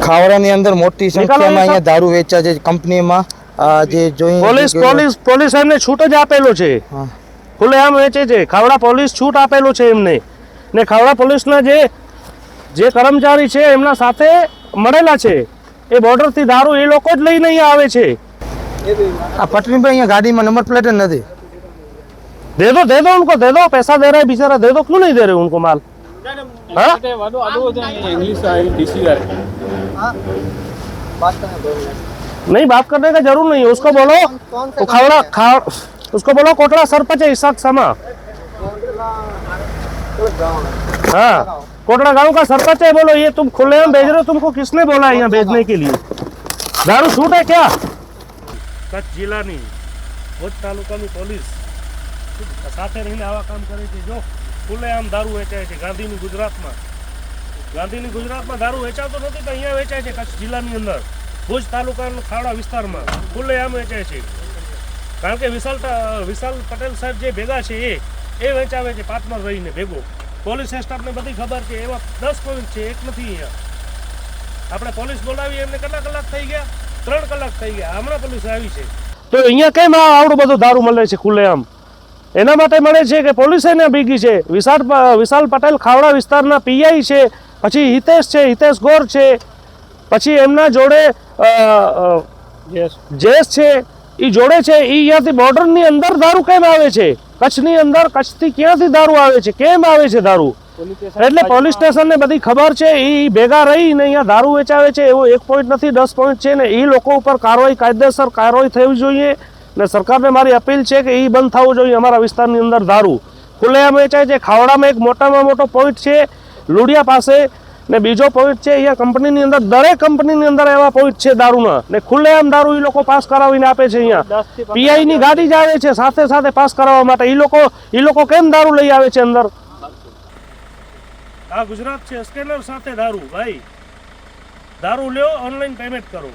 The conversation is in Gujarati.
ખાવડાની અંદર મોટી સંખ્યામાં અહીંયા દારૂ વેચાય છે કંપનીમાં આ જે જોઈ પોલીસ પોલીસ પોલીસ એમને છૂટ જ આપેલો છે હા. ખુલ્લેઆમ વેચે છે ખાવડા પોલીસ છૂટ આપેલું છે એમને ને ખાવડા પોલીસના જે જે કર્મચારી છે એમના સાથે મળેલા છે એ બોર્ડરથી દારૂ એ લોકો જ લઈને અહીંયા આવે છે આ પટરી પર અહીંયા ગાડીમાં નંબર પ્લેટ જ નથી दे दो दे दो उनको दे दो पैसा दे रहे हैं बेचारा दे दो क्यों नहीं दे रहे उनको माल हाँ? नहीं बात करने का ज़रूर नहीं उसको बोलो। खावड़ा खा उसको बोलो कोटड़ा सरपंच है इसाक समा हाँ। कोटड़ा गाँव का सरपंच है बोलो ये तुम खुले में भेज रहे हो तुमको किसने बोला है यहाँ भेजने के लिए? दारू सूट है क्या? कच्छ जिला नहीं भोज तालुका में पुलिस। साथ नहीं आवा काम करे थे जो ખુલ્લેઆમ દારૂ વેચાય છે ગાંધીની ગુજરાતમાં. ગાંધીની ગુજરાતમાં દારૂ વેચાતો નથી તો અહીંયા વેચાય છે કચ્છ જિલ્લાની અંદર, ભુજ તાલુકાના ખાવડા વિસ્તારમાં ખુલ્લેઆમ વેચાય છે. કારણ કે વિશાલ વિશાલ પટેલ સાહેબ જે ભેગા છે એ એ વેચાવે છે પાંચમાં રહીને ભેગો. પોલીસ સ્ટાફને બધી ખબર છે, એવા દસ પોઈન્ટ છે, એક નથી અહીંયા. આપણે પોલીસ બોલાવી એમને કેટલા કલાક થઈ ગયા, ત્રણ કલાક થઈ ગયા, હમણાં પોલીસ આવી છે. તો અહીંયા કેમ આવડું બધું દારૂ મળે છે ખુલ્લેઆમ એના માટે મળે છે કે પોલીસ એને ભીગી છે. વિશાળ વિશાલ પટેલ ખાવડા વિસ્તારના પીઆઈ છે પછી હિતેશ છે હિતેશ ગોર છે પછી એમના જોડે જેસ. છે એ જોડે છે એ અહીંયાથી બોર્ડરની અંદર દારૂ કેમ આવે છે? કચ્છની અંદર કચ્છથી ક્યાંથી દારૂ આવે છે? કેમ આવે છે દારૂ? એટલે પોલીસ સ્ટેશનને બધી ખબર છે એ ભેગા રહીને અહીંયા દારૂ વેચાવે છે એવો એક પોઈન્ટ નથી દસ પોઈન્ટ છે ને એ લોકો ઉપર કાર્યવાહી કાયદેસર કાર્યવાહી થવી જોઈએ. ને સરકારને મારી અપીલ છે કે એ બંધ થવું જોઈએ અમારા વિસ્તારની અંદર દારૂ ખુલ્લેઆમ વેચાય છે ખાવડામાં એક મોટામાં મોટો પોઈન્ટ છે લુડિયા પાસે ને બીજો પોઈન્ટ છે અહીંયા કંપનીની અંદર દરેક કંપનીની અંદર એવા પોઈન્ટ છે દારૂના. ને ખુલ્લેઆમ દારૂ એ લોકો પાસ કરાવીને આપે છે અહીંયા. પીઆઈ ની ગાડી જ આવે છે સાથે સાથે પાસ કરાવવા માટે. એ લોકો એ લોકો કેમ દારૂ લઈ આવે છે અંદર? આ ગુજરાત છે સ્કેનર સાથે દારૂ ભાઈ. દારૂ લ્યો ઓનલાઈન પેમેન્ટ કરો.